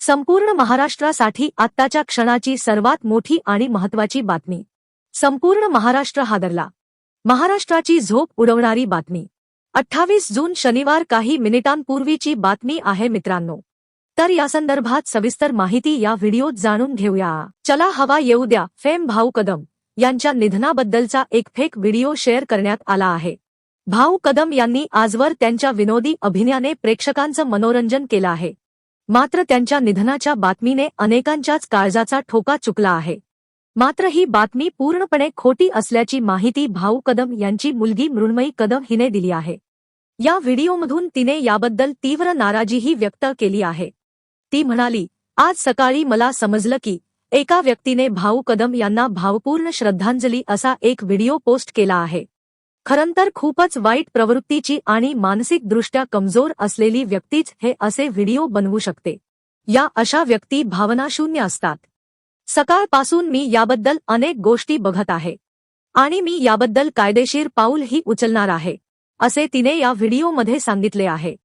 संपूर्ण महाराष्ट्रासाठी आत्ताच्या क्षणाची सर्वात मोठी आणि महत्वाची बातमी. संपूर्ण महाराष्ट्र हादरला. महाराष्ट्राची झोप उडवणारी बातमी. अठ्ठावीस जून शनिवार काही मिनिटांपूर्वीची बातमी आहे मित्रांनो. तर या संदर्भात सविस्तर माहिती या व्हिडिओत जाणून घेऊया. चला हवा येऊ द्या फेम भाऊ कदम यांच्या निधनाबद्दलचा एक फेक व्हिडिओ शेअर करण्यात आला आहे. भाऊ कदम यांनी आजवर त्यांच्या विनोदी अभिनयाने प्रेक्षकांचं मनोरंजन केलं आहे. मात्र त्यांच्या निधनाच्या बातमीने अनेकांच्याच काळजाचा ठोका चुकला आहे. मात्र ही बातमी पूर्णपणे खोटी असल्याची माहिती भाऊ कदम यांची मुलगी मृण्मयी कदम हिने दिली आहे. या व्हिडिओमधून तिने याबद्दल तीव्र नाराजीही व्यक्त केली आहे. ती म्हणाली आज सकाळी मला समजलं की एका व्यक्तीने भाऊ कदम यांना भावपूर्ण श्रद्धांजली असा एक व्हिडिओ पोस्ट केला आहे. खरं तर खूपच वाईट प्रवृत्तीची आणि मानसिकदृष्ट्या कमजोर असलेली व्यक्तीच हे असे व्हिडिओ बनवू शकते. या अशा व्यक्ती भावनाशून्य असतात. सकाळपासून मी याबद्दल अनेक गोष्टी बघत आहे. आणि मी याबद्दल कायदेशीर पाऊलही उचलणार आहे. असे तिने या व्हिडिओमध्ये सांगितले आहे.